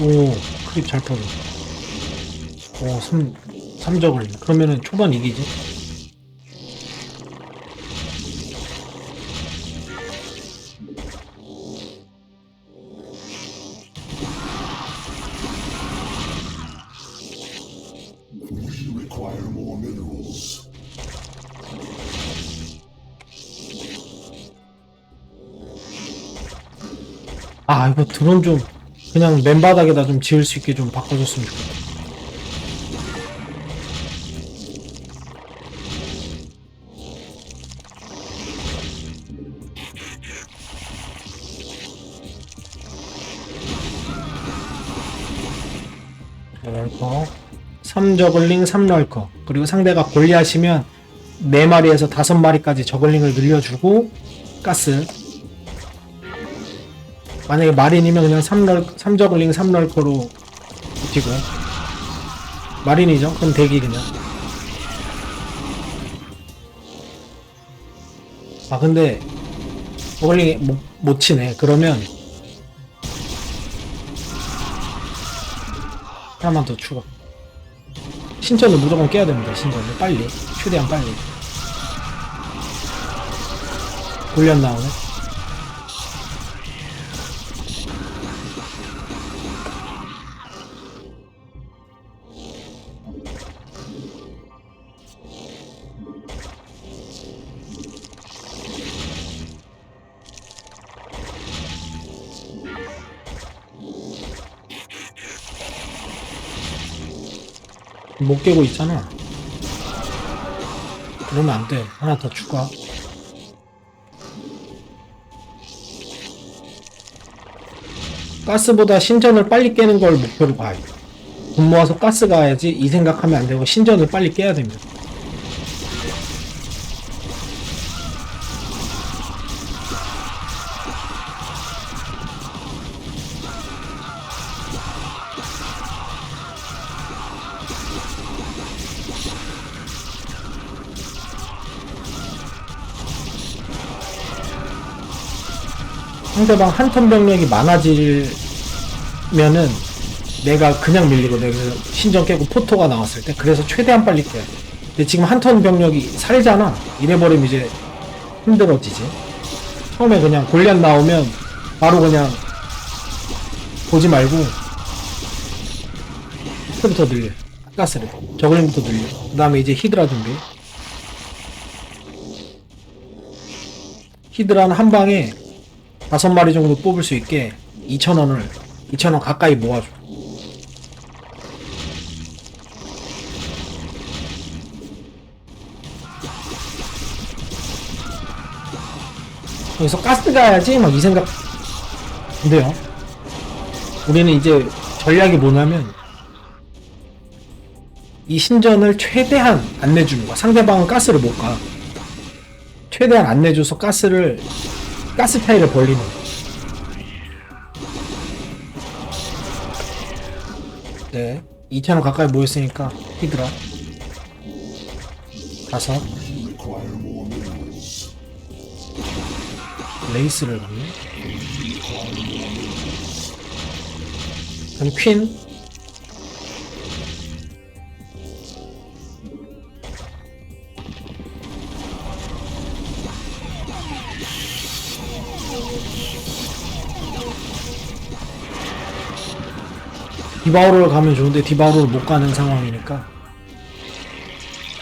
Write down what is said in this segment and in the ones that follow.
오, 크립 잘 터져. 오, 3, 3저글링. 그러면은 초반 이기지? 아, 이거 드론 좀, 그냥 맨바닥에다 좀 지을 수 있게 좀 바꿔줬으면 좋겠다. 럴커. 3저글링 3럴커. 그리고 상대가 골리하시면 4마리에서 5마리까지 저글링을 늘려주고 가스 만약에 마린이면 그냥 3럴, 3저글링 3럴커로 버티고 마린이죠? 그럼 대기 그냥. 아 근데 저글링이 못, 못 치네. 그러면 하나만 더 추가. 신전을 무조건 깨야 됩니다 신전을 빨리. 최대한 빨리. 골련 나오네 못 깨고 있잖아. 그러면 안 돼. 하나 더 추가. 가스보다 신전을 빨리 깨는 걸 목표로 봐요. 돈 모아서 가스 가야지 이 생각하면 안 되고 신전을 빨리 깨야 됩니다. 상대방 한 턴 병력이 많아지면은 내가 그냥 밀리고 내가 신전 깨고 포토가 나왔을 때 그래서 최대한 빨리 깨야 돼. 근데 지금 한 턴 병력이 살잖아. 이래버리면 이제 힘들어지지. 처음에 그냥 골리앗 나오면 바로 그냥 보지 말고 히트부터 늘려. 가스를. 저글링부터 늘려. 그 다음에 이제 히드라 준비. 히드라는 한 방에 다섯 마리 정도 뽑을 수 있게 2,000원을 2,000원 가까이 모아줘. 여기서 가스 가야지 막 이 생각 안 돼요. 우리는 이제 전략이 뭐냐면 이 신전을 최대한 안 내주는 거야. 상대방은 가스를 못 가. 최대한 안 내줘서 가스를 가스 타일을 벌리는. 네. 2,000원 가까이 모였으니까 히드라. minerals. 레이스를 넣네. 그럼 퀸. 디바우로를 가면 좋은데 디바우로를 못 가는 상황이니까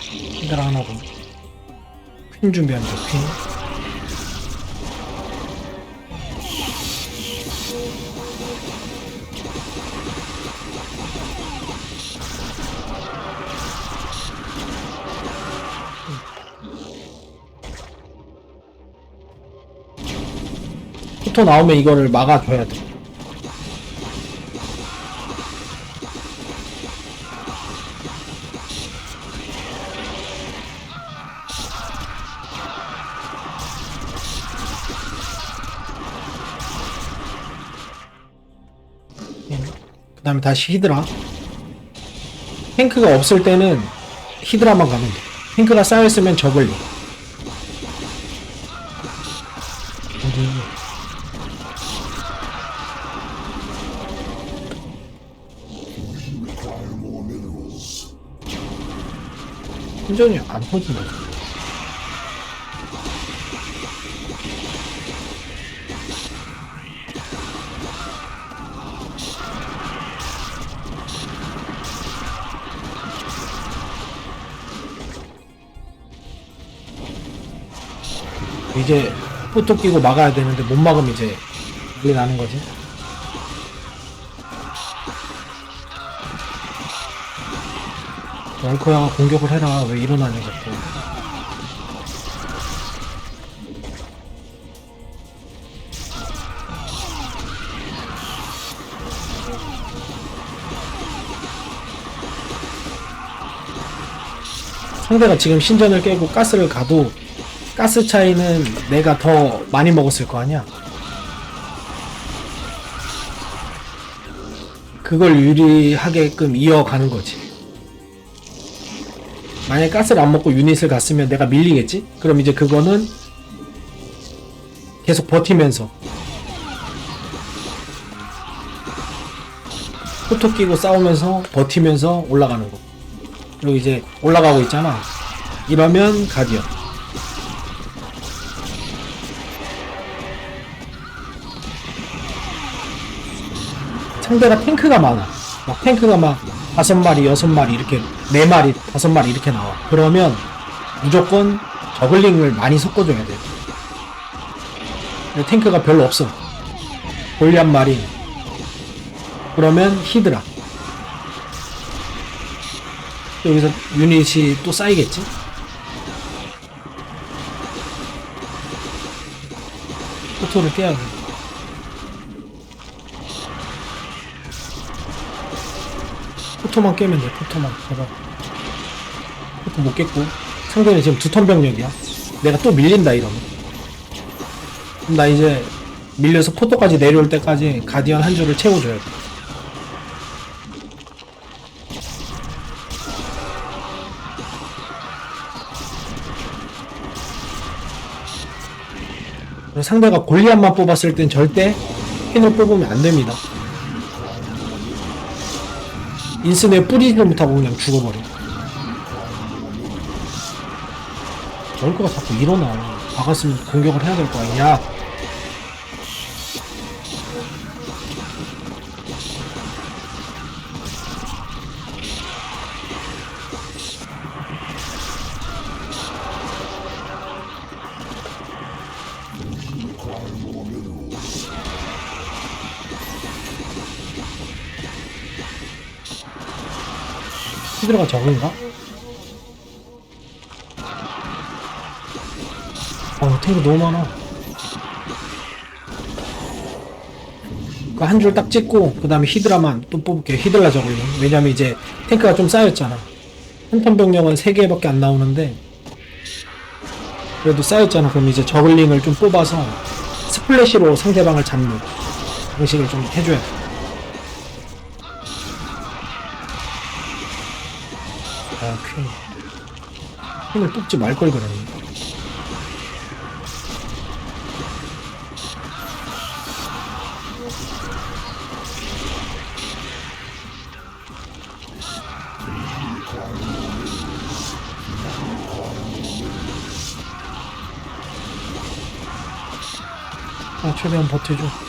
히드라 하나 더. 퀸 준비합니다. 퀸. 포토 나오면 이거를 막아줘야 돼. 다음에 다시 히드라. 탱크가 없을 때는 히드라만 가면 돼. 탱크가 쌓여있으면 저글링. 어디? 완전히 안 터지네. 이제 포토 끼고 막아야 되는데 못 막으면 이제 이게 나는 거지. 얼커야가 공격을 해라 왜 일어나냐 자꾸 상대가 지금 신전을 깨고 가스를 가도 가스 차이는 내가 더 많이 먹었을 거 아니야? 그걸 유리하게끔 이어가는 거지. 만약에 가스를 안 먹고 유닛을 갔으면 내가 밀리겠지? 그럼 이제 그거는 계속 버티면서 포토 끼고 싸우면서 버티면서 올라가는 거. 그리고 이제 올라가고 있잖아. 이러면 가디언 상대가 탱크가 많아. 막 탱크가 막 다섯 마리, 여섯 마리 이렇게 네 마리, 다섯 마리 이렇게 나와. 그러면 무조건 저글링을 많이 섞어줘야 돼. 탱크가 별로 없어. 골리앗 마리. 그러면 히드라. 여기서 유닛이 또 쌓이겠지? 포토를 깨야 돼. 포토만 깨면 돼, 포토만. 제발. 포토 못 깼고. 상대는 지금 두 턴 병력이야. 내가 또 밀린다, 이러면. 그럼 나 이제 밀려서 포토까지 내려올 때까지 가디언 한 줄을 채워줘야 돼. 상대가 골리앗만 뽑았을 땐 절대 핀을 뽑으면 안 됩니다. 인스네 뿌리지도 못하고 그냥 죽어버려. 얼거가 자꾸 일어나. 박았으면 공격을 해야 될 거 아니냐. 히드라가 적은가? 어, 탱크 너무 많아. 그 한 줄 딱 찍고, 그 다음에 히드라만 또 뽑을게요. 히드라 저글링. 왜냐면 이제 탱크가 좀 쌓였잖아. 한턴 병력은 3개밖에 안 나오는데, 그래도 쌓였잖아. 그럼 이제 저글링을 좀 뽑아서 스플래시로 상대방을 잡는 방식을 좀 해줘야 돼. 퀸을 뽑지 말 걸 그랬네. 아, 최대한 버텨줘.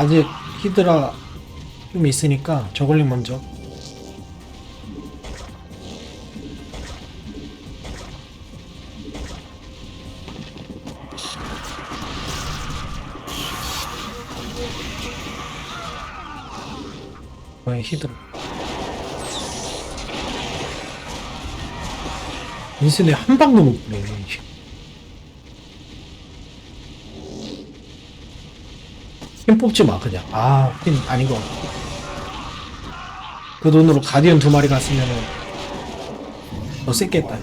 아직 히드라 좀 있으니까 저글링 먼저. 왜 히드라? 인스네 한 방도 못 보내. 뽑지 마 그냥 아핀 아닌 거. 그 돈으로 가디언 두 마리 갔으면은 더 셌겠다.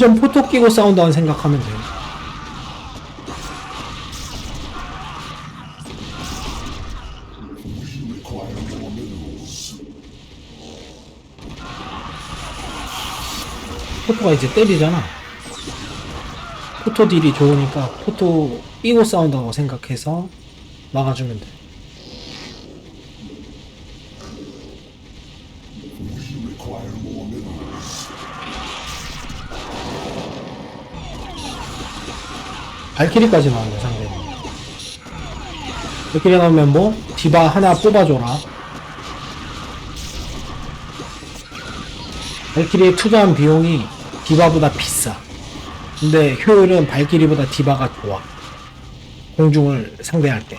신전 포토 끼고 싸운다는 생각하면 돼요. 포토가 이제 때리잖아. 포토 딜이 좋으니까 포토 끼고 싸운다고 생각해서 막아주면 돼. 발키리까지 나오네 상대는. 발키리 나오면 뭐 디바 하나 뽑아줘라. 발키리에 투자한 비용이 디바보다 비싸. 근데 효율은 발키리보다 디바가 좋아. 공중을 상대할 때.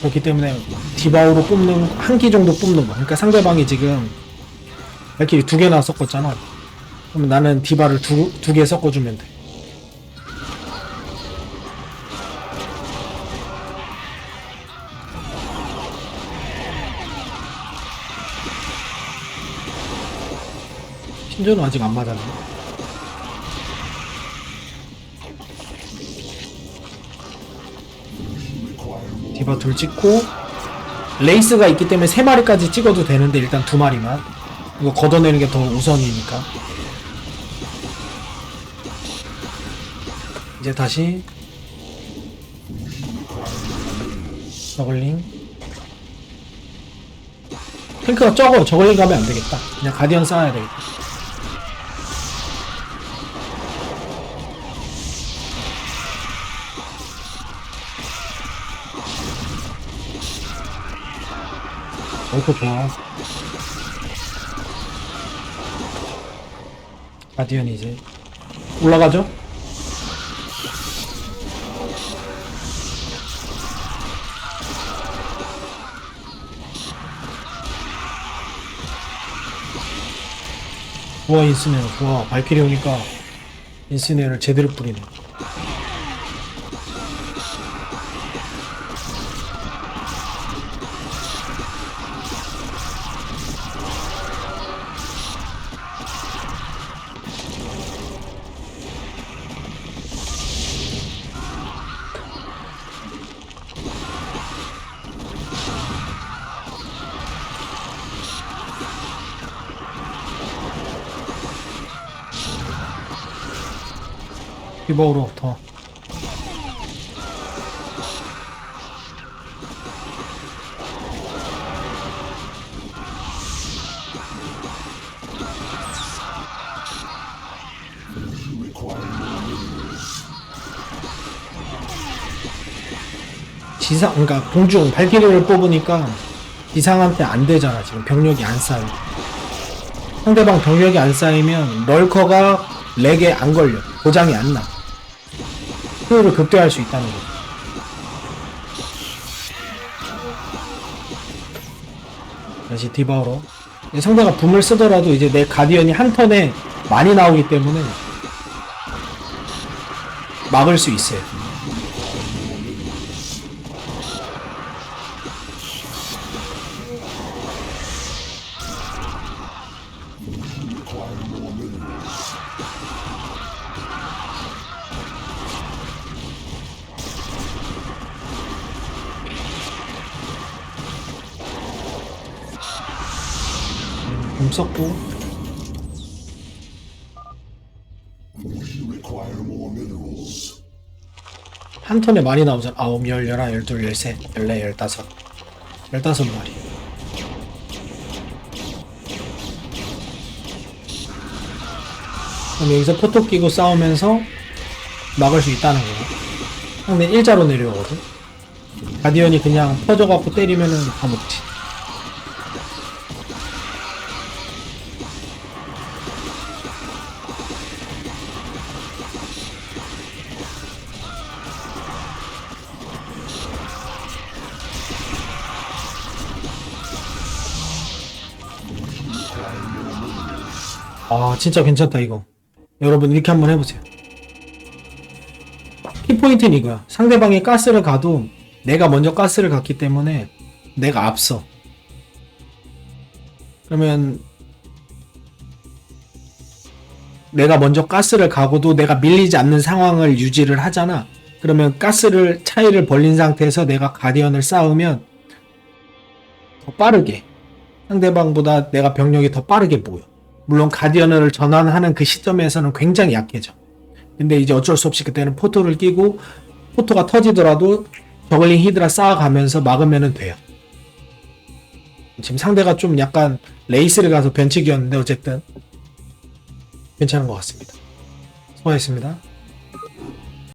그렇기 때문에 디바우로 뽑는 한 기 정도 뽑는 거. 그러니까 상대방이 지금 발키리 두 개나 섞었잖아. 그러면 나는 디바를 두 두 개 섞어주면 돼. 신전은 아직 안 맞았네. 디바 둘 찍고 레이스가 있기 때문에 세 마리까지 찍어도 되는데 일단 두 마리만. 이거 걷어내는 게 더 우선이니까. 이제 다시. 저글링. 탱크가 적어. 저글링 가면 안 되겠다. 그냥 가디언 쌓아야 되겠다 이구 좋아. 가디언이 이제 올라가죠? 우와 인스네어 와 발키리 오니까 인스네어를 제대로 뿌리네 리버우로 더 Require more minerals. 지상 그러니까 공중 발키리를 뽑으니까 지상한테 안 되잖아 지금 병력이 안 쌓여. 상대방 병력이 안 쌓이면 럴커가 렉에 안 걸려. 고장이 안나 효율을 극대화할 수 있다는 거죠 다시 디바우로 상대가 붐을 쓰더라도 이제 내 가디언이 한 턴에 많이 나오기 때문에 막을 수 있어요 minerals. 한 턴에 많이 나오잖아. 아홉, 열, 열한, 열둘, 열셋, 열네, 열다섯. 열다섯 마리. 그럼 여기서 포토 끼고 싸우면서 막을 수 있다는 거야. 상대 일자로 내려오거든. 가디언이 그냥 퍼져갖고 때리면은 다 먹지. 아 진짜 괜찮다 이거 여러분 이렇게 한번 해보세요 키포인트는 이거야 상대방이 가스를 가도 내가 먼저 가스를 갔기 때문에 내가 앞서 그러면 내가 먼저 가스를 가고도 내가 밀리지 않는 상황을 유지를 하잖아. 그러면 가스를 차이를 벌린 상태에서 내가 가디언을 쌓으면 더 빠르게 상대방보다 내가 병력이 더 빠르게 보여. 물론 가디언을 전환하는 그 시점에서는 굉장히 약해져. 근데 이제 어쩔 수 없이 그때는 포토를 끼고 포토가 터지더라도 저글링 히드라 쌓아가면서 막으면 돼요. 지금 상대가 좀 약간 레이스를 가서 변칙이었는데 어쨌든 괜찮은 것 같습니다. 수고하셨습니다.